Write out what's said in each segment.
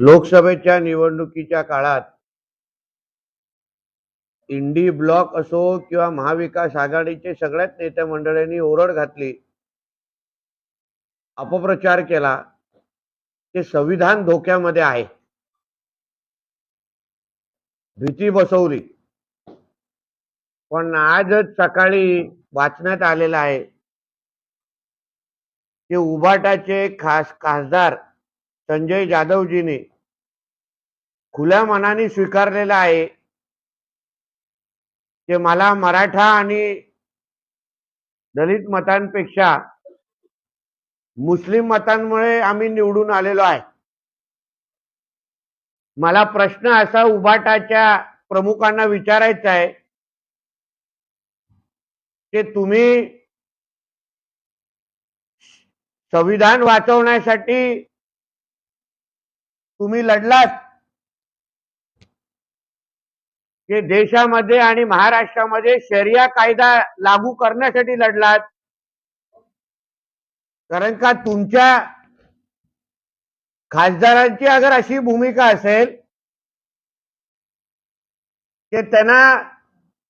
लोकसभेच्या निवडणुकीच्या काळात इंडी ब्लॉक असो किंवा महाविकास आघाडीचे सगळ्याच नेते मंडळींनी ओरड घातली अपप्रचार केला ते संविधान धोक्यामध्ये आहे. भीती बसवली. पण आजच सकाळी वाचण्यात आलेलं आहे की उबाटाचे खास खासदार संजय जाधवजीने खुल्या मनाने स्वीकारलेलं आहे. ते मला मराठा आणि दलित मतांपेक्षा मुस्लिम मतांमुळे आम्ही निवडून आलेलो आहे. मला प्रश्न असा उभाटाच्या प्रमुखांना विचारायचा आहे की तुम्ही संविधान वाचवण्यासाठी तुम्ही लढलात? की देशामध्ये आणि महाराष्ट्रामध्ये शरिया कायदा लागू करण्यासाठी लढलात. कारण का तुमच्या खासदारांची अगर अशी भूमिका असेल की त्यांना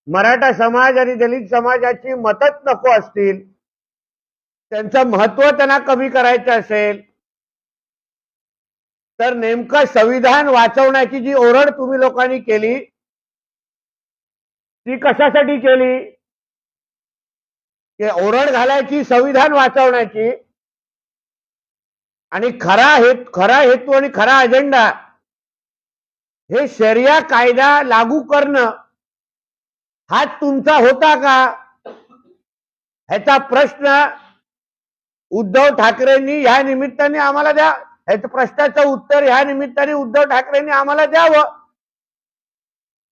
मराठा समाज आणि दलित समाजाची मतच नको असतील त्यांचं महत्त्व त्यांना कमी करायचं असेल तर नेमकं संविधान वाचवण्याची जी ओरड तुम्ही लोकांनी केली ती कशासाठी केली? की ओरड घालायची संविधान वाचवण्याची. आणि खरा हेत खरा हेतू आणि खरा अजेंडा हे शर्या कायदा लागू करणं हा तुमचा होता का? ह्याचा प्रश्न उद्धव ठाकरेंनी ह्या निमित्ताने आम्हाला द्या. ह्याच्या प्रश्नाचं उत्तर ह्या निमित्ताने उद्धव ठाकरेंनी आम्हाला द्यावं.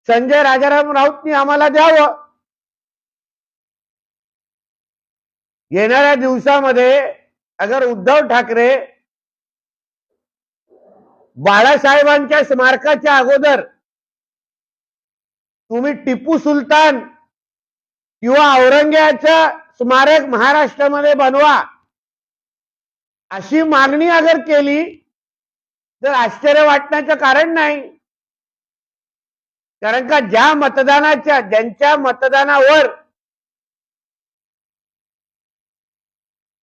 संजय राजाराम राऊतनी आम्हाला द्यावं. येणाऱ्या दिवसामध्ये अगर उद्धव ठाकरे बाळासाहेबांच्या स्मारकाच्या अगोदर तुम्ही टिपू सुलतान किंवा औरंगजेबाचं स्मारक महाराष्ट्रामध्ये बनवा अशी मागणी अगर केली तर आश्चर्य वाटण्याचं कारण नाही. कारण का ज्या मतदानाच्या ज्यांच्या मतदानावर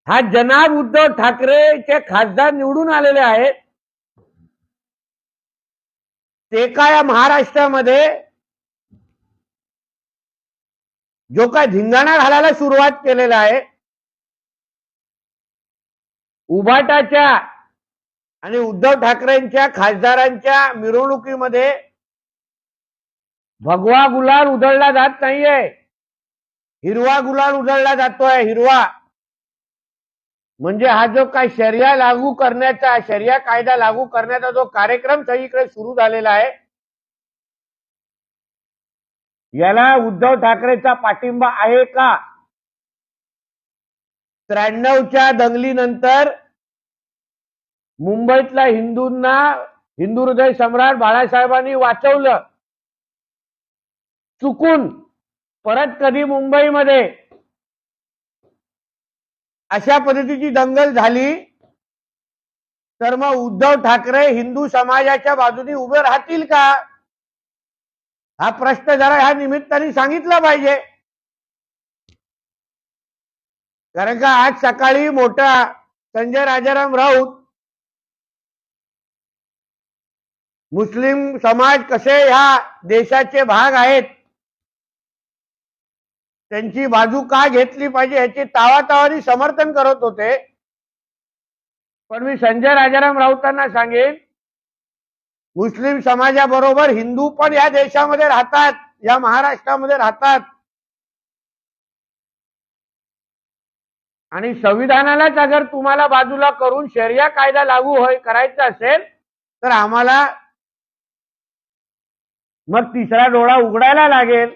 हा जनाब उद्धव ठाकरेचे खासदार निवडून आलेले आहेत ते का या महाराष्ट्रामध्ये जो काय धिंगाणा घालायला सुरुवात केलेला आहे उभाटाच्या आणि उद्धव ठाकरेंच्या खासदारांच्या मिरवणुकीमध्ये भगवा गुलाल उधळला जात नाहीये. हिरवा गुलाल उधळला जातोय हिरवा. म्हणजे हा जो काय शर्या लागू करण्याचा शर्या कायदा लागू करण्याचा जो कार्यक्रम सगळीकडे सुरू झालेला आहे याला उद्धव ठाकरेचा पाठिंबा आहे का? त्र्याण्णवच्या दंगलीनंतर मुंबईतल्या हिंदूंना हिंदू हृदय सम्राट बाळासाहेबांनी वाचवलं. चुकून परत कधी मुंबईमध्ये अशा पद्धतीची दंगल झाली तर मग उद्धव ठाकरे हिंदू समाजाच्या बाजूने उभे राहतील का? हा प्रश्न जरा ह्या निमित्ताने सांगितला पाहिजे. कारण का आज सकाळी मोठा संजय राजाराम राऊत मुस्लिम समाज कसे ह्या देशाचे भाग आहेत त्यांची बाजू का घेतली पाहिजे याची तावातावानी समर्थन करत होते. पण मी संजय राजाराम राऊतांना सांगेन मुस्लिम समाजाबरोबर हिंदू पण या देशामध्ये राहतात या महाराष्ट्रामध्ये राहतात. आणि संविधानालाच अगर तुम्हाला बाजूला करून शर्या कायदा लागू होय करायचा असेल तर आम्हाला मग तिसरा डोळा उघडायला लागेल.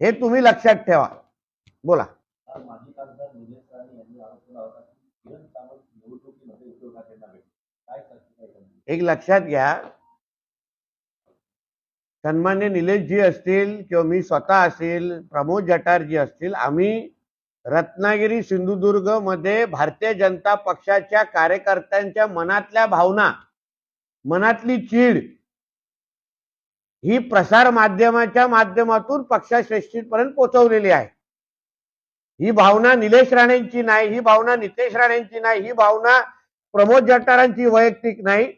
हे तुम्ही लक्षात ठेवा. बोला. एक लक्षात घ्या. सन्मान्य निलेशजी असतील किंवा मी स्वतः असेल प्रमोद जटारजी असतील आम्ही रत्नागिरी सिंधुदुर्गमध्ये भारतीय जनता पक्षाच्या कार्यकर्त्यांच्या मनातल्या भावना मनातली चीड ही प्रसार माध्यमाच्या माध्यमातून पक्षश्रेष्ठीपर्यंत पोहोचवलेली आहे. ही भावना निलेश राणेंची नाही ही भावना नितेश राणेंची नाही ही भावना प्रमोद जटारांची वैयक्तिक नाही.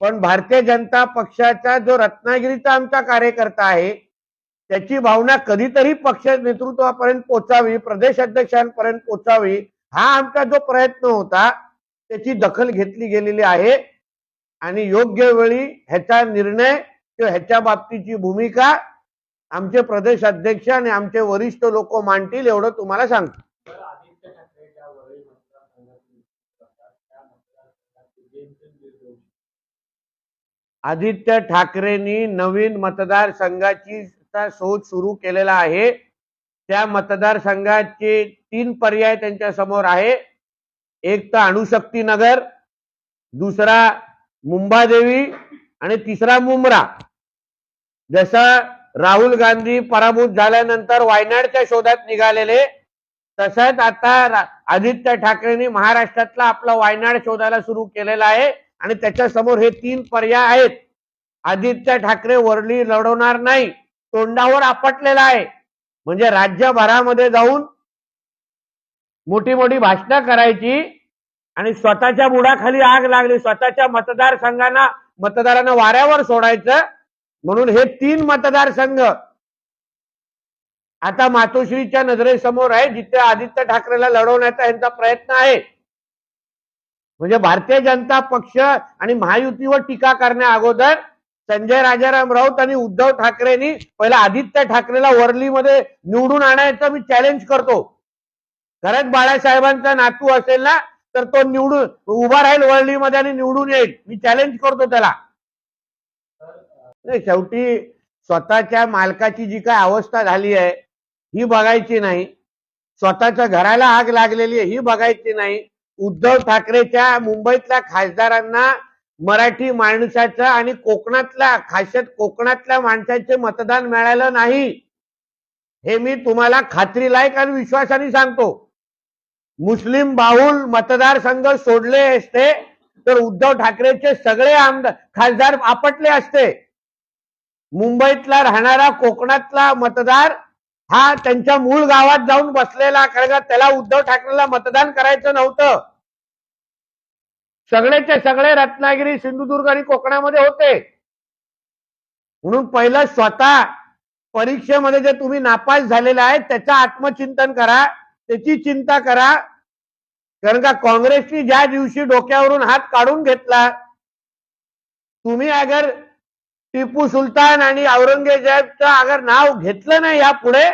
पण भारतीय जनता पक्षाचा जो रत्नागिरीचा आमचा कार्यकर्ता आहे त्याची भावना कधीतरी पक्ष नेतृत्वापर्यंत पोचावी प्रदेश अध्यक्षांपर्यंत पोचावी हा आमचा जो प्रयत्न होता त्याची दखल घेतली गेलेली आहे. आणि योग्य वेळी ह्याचा निर्णय ह्याच्या बाबतीची भूमिका आमचे प्रदेश अध्यक्ष आणि आमचे वरिष्ठ लोक मांडतील एवढं तुम्हाला सांगतो. आदित्य ठाकरेंनी नवीन मतदारसंघाची चा शोध सुरू केलेला आहे. त्या मतदारसंघाचे तीन पर्याय त्यांच्यासमोर आहे. एक तर अणुशक्ती नगर दुसरा मुंबादेवी आणि तिसरा मुंब्रा. जसं राहुल गांधी पराभूत झाल्यानंतर वायनाडच्या शोधात निघालेले तसंच आता आदित्य ठाकरेंनी महाराष्ट्रातला आपला वायनाड शोधायला सुरू केलेला आहे आणि त्याच्यासमोर हे तीन पर्याय आहेत. आदित्य ठाकरे वरली लढवणार नाही तोंडावर आपटलेला आहे. म्हणजे राज्यभरामध्ये जाऊन मोठी मोठी भाषणं करायची आणि स्वतःच्या बुडाखाली आग लागली. स्वतःच्या मतदारसंघांना मतदारांना वाऱ्यावर सोडायचं. म्हणून हे तीन मतदारसंघ आता मातोश्रीच्या नजरेसमोर आहे जिथे आदित्य ठाकरेला लढवण्याचा यांचा प्रयत्न आहे. म्हणजे भारतीय जनता पक्ष आणि महायुतीवर टीका करण्या अगोदर संजय राजाराम राऊत आणि उद्धव ठाकरेंनी पहिला आदित्य ठाकरेला वरलीमध्ये निवडून आणायचं मी चॅलेंज करतो. खरंच बाळासाहेबांचा नातू असेल ना तर तो निवडून उभा राहील वरलीमध्ये आणि निवडून येईल. मी चॅलेंज करतो त्याला. नाही शेवटी स्वतःच्या मालकाची जी काय अवस्था झाली आहे ही बघायची नाही. स्वतःच्या घराला आग लागलेली आहे ही बघायची नाही. उद्धव ठाकरेच्या मुंबईतल्या खासदारांना मराठी माणसाचं आणि कोकणातल्या खासियत कोकणातल्या माणसाचे मतदान मिळालं नाही. हे मी तुम्हाला खात्रीलायक आणि विश्वासाने सांगतो. मुस्लिम बाहुल मतदारसंघ सोडले असते तर उद्धव ठाकरेचे सगळे आमदार खासदार आपटले असते. मुंबईतला राहणारा कोकणातला मतदार हा त्यांच्या मूळ गावात जाऊन बसलेला कारण का त्याला उद्धव ठाकरेला मतदान करायचं नव्हतं. सगळेचे सगळे रत्नागिरी सिंधुदुर्ग आणि कोकणामध्ये होते. म्हणून पहिलं स्वतः परीक्षेमध्ये जे तुम्ही नापास झालेले आहे त्याचं आत्मचिंतन करा त्याची चिंता करा. कारण का काँग्रेसनी ज्या दिवशी डोक्यावरून हात काढून घेतला तुम्ही अगर टिपू सुलतान आणि औरंगजेबचं अगर नाव घेतलं नाही यापुढे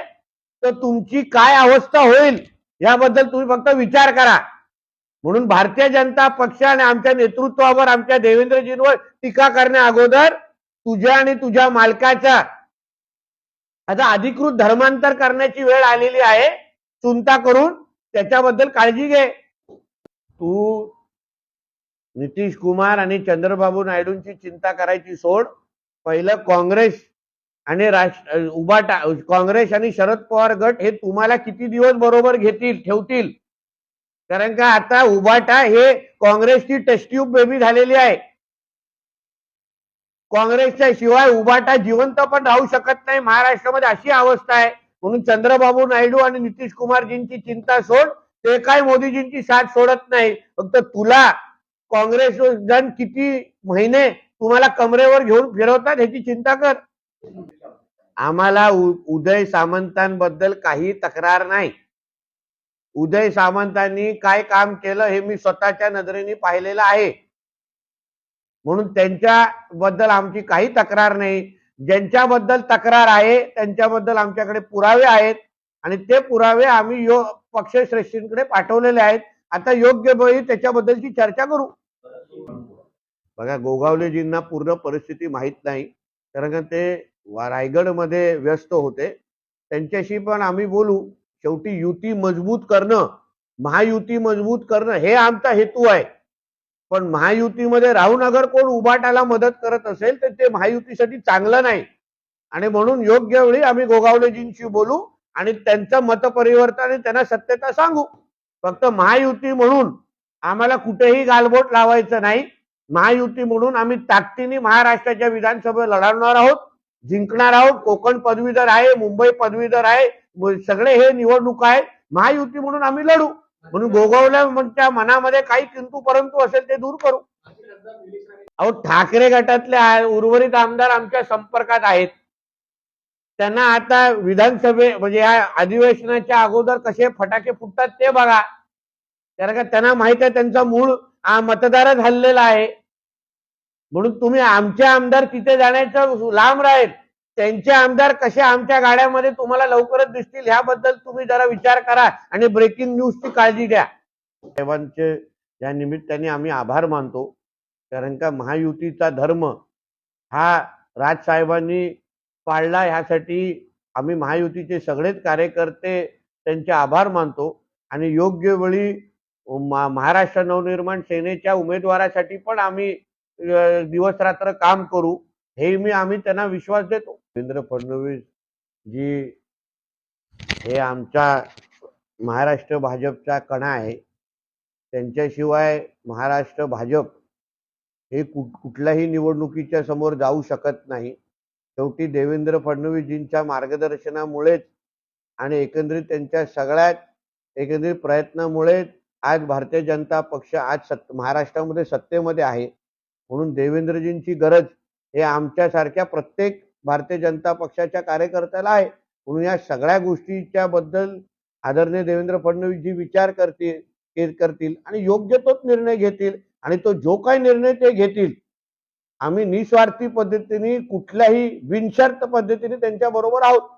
तर तुमची काय अवस्था होईल? याबद्दल तुम्ही फक्त विचार करा. म्हणून भारतीय जनता पक्ष आणि आमच्या नेतृत्वावर आमच्या देवेंद्रजींवर टीका करण्या अगोदर तुझ्या आणि तुझ्या मालकाच्या आता अधिकृत धर्मांतर करण्याची वेळ आलेली आहे. चिंता करून त्याच्याबद्दल काळजी घे. तू नितीश कुमार आणि चंद्रबाबू नायडूंची चिंता करायची सोड. पहिलं काँग्रेस आणि राष्ट्र उबाटा काँग्रेस आणि शरद पवार गट हे तुम्हाला किती दिवस बरोबर घेतील ठेवतील? कारण का आता उबाटा हे काँग्रेसची टेस्ट्यूब बेबी झालेली आहे. काँग्रेसच्या शिवाय उबाटा जिवंत पण राहू शकत नाही महाराष्ट्रामध्ये अशी अवस्था आहे. म्हणून चंद्रबाबू नायडू आणि नितीश कुमारजींची चिंता सोड ते काय मोदीजींची साथ सोडत नाही. फक्त तुला काँग्रेस जण किती महिने तुम्हाला कमरेवर घेऊन फिरवतात ह्याची चिंता कर. आम्हाला उदय सामंतांबद्दल काही तक्रार नाही. उदय सामंतांनी काय काम केलं हे मी स्वतःच्या नजरेने पाहिलेलं आहे. म्हणून त्यांच्या बद्दल आमची काही तक्रार नाही. ज्यांच्याबद्दल तक्रार आहे त्यांच्याबद्दल आमच्याकडे पुरावे आहेत. आणि ते पुरावे आम्ही यो पक्षश्रेष्ठींकडे पाठवलेले आहेत. आता योग्य वेळी त्याच्याबद्दलची चर्चा करू. बघा गोगावलेजींना पूर्ण परिस्थिती माहीत नाही. कारण का ते रायगडमध्ये व्यस्त होते. त्यांच्याशी पण आम्ही बोलू. शेवटी युती मजबूत करणं महायुती मजबूत करणं हे आमचा हेतू आहे. पण महायुतीमध्ये राहून अगर कोण उभाटाला मदत करत असेल तर ते महायुतीसाठी चांगलं नाही. आणि म्हणून योग्य वेळी आम्ही गोगावलेजींशी बोलू आणि त्यांचं मतपरिवर्तन आणि त्यांना सत्यता सांगू. फक्त महायुती म्हणून आम्हाला कुठेही गालबोट लावायचं नाही. महायुती म्हणून आम्ही ताकदीने महाराष्ट्राच्या विधानसभेत लढवणार आहोत जिंकणार आहोत. कोकण पदवीधर आहे मुंबई पदवीधर आहे सगळे हे निवडणूक आहे महायुती म्हणून आम्ही लढू. म्हणून गोगावल्या मनामध्ये काही किंतू परंतु असेल ते दूर करू. अहो ठाकरे गटातले उर्वरित आमदार आमच्या संपर्कात आहेत. त्यांना आता विधानसभे म्हणजे या अधिवेशनाच्या अगोदर कसे फटाके फुटतात ते बघा. कारण का त्यांना माहीत आहे त्यांचा मूळ हा मतदारच हल्लेला आहे. म्हणून तुम्ही आमचे आमदार तिथे जाण्याचं लांब राहील. त्यांचे आमदार कसे आमच्या गाड्यामध्ये तुम्हाला लवकरच दिसतील ह्याबद्दल तुम्ही जरा विचार करा आणि ब्रेकिंग न्यूजची काळजी घ्या. साहेबांचे या निमित्ताने आम्ही आभार मानतो. कारण का महायुतीचा धर्म हा राजसाहेबांनी पाळला ह्यासाठी आम्ही महायुतीचे सगळेच कार्यकर्ते त्यांचे आभार मानतो. आणि योग्य वेळी महाराष्ट्र नवनिर्माण सेनेच्या उमेदवारासाठी पण आम्ही दिवस रात्र काम करू हे मी आम्ही त्यांना विश्वास देतो. देवेंद्र फडणवीस जी हे आमच्या महाराष्ट्र भाजपचा कणा आहे. त्यांच्याशिवाय महाराष्ट्र भाजप हे कुठ कुठल्याही निवडणुकीच्या समोर जाऊ शकत नाही. शेवटी देवेंद्र फडणवीसजींच्या मार्गदर्शनामुळेच आणि एकंदरीत त्यांच्या सगळ्यात एकंदरीत प्रयत्नामुळेच आज भारतीय जनता पक्ष आज सत् महाराष्ट्रामध्ये सत्तेमध्ये आहे. म्हणून देवेंद्रजींची गरज हे आमच्यासारख्या प्रत्येक भारतीय जनता पक्षाच्या कार्यकर्त्याला आहे. म्हणून या सगळ्या गोष्टीच्या बद्दल आदरणीय देवेंद्र फडणवीसजी विचार करतील करतील आणि योग्य तोच निर्णय घेतील आणि तो जो काही निर्णय ते घेतील आम्ही निस्वार्थी पद्धतीने कुठल्याही बिनशर्त पद्धतीने त्यांच्या बरोबर आहोत.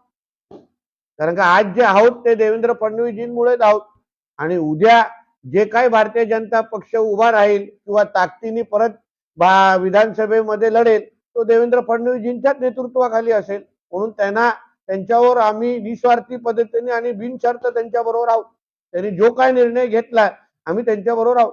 कारण का आज जे आहोत ते देवेंद्र फडणवीसजींमुळेच आहोत. आणि उद्या जे काही भारतीय जनता पक्ष उभा राहील किंवा ताकदीने परत बा विधानसभेमध्ये लढेल तो देवेंद्र फडणवीसजींच्याच नेतृत्वाखाली असेल. म्हणून त्यांना त्यांच्यावर आम्ही निस्वार्थी पद्धतीने आणि बिनशर्त त्यांच्या बरोबर आहोत. त्यांनी जो काय निर्णय घेतला आम्ही त्यांच्या बरोबर आहोत.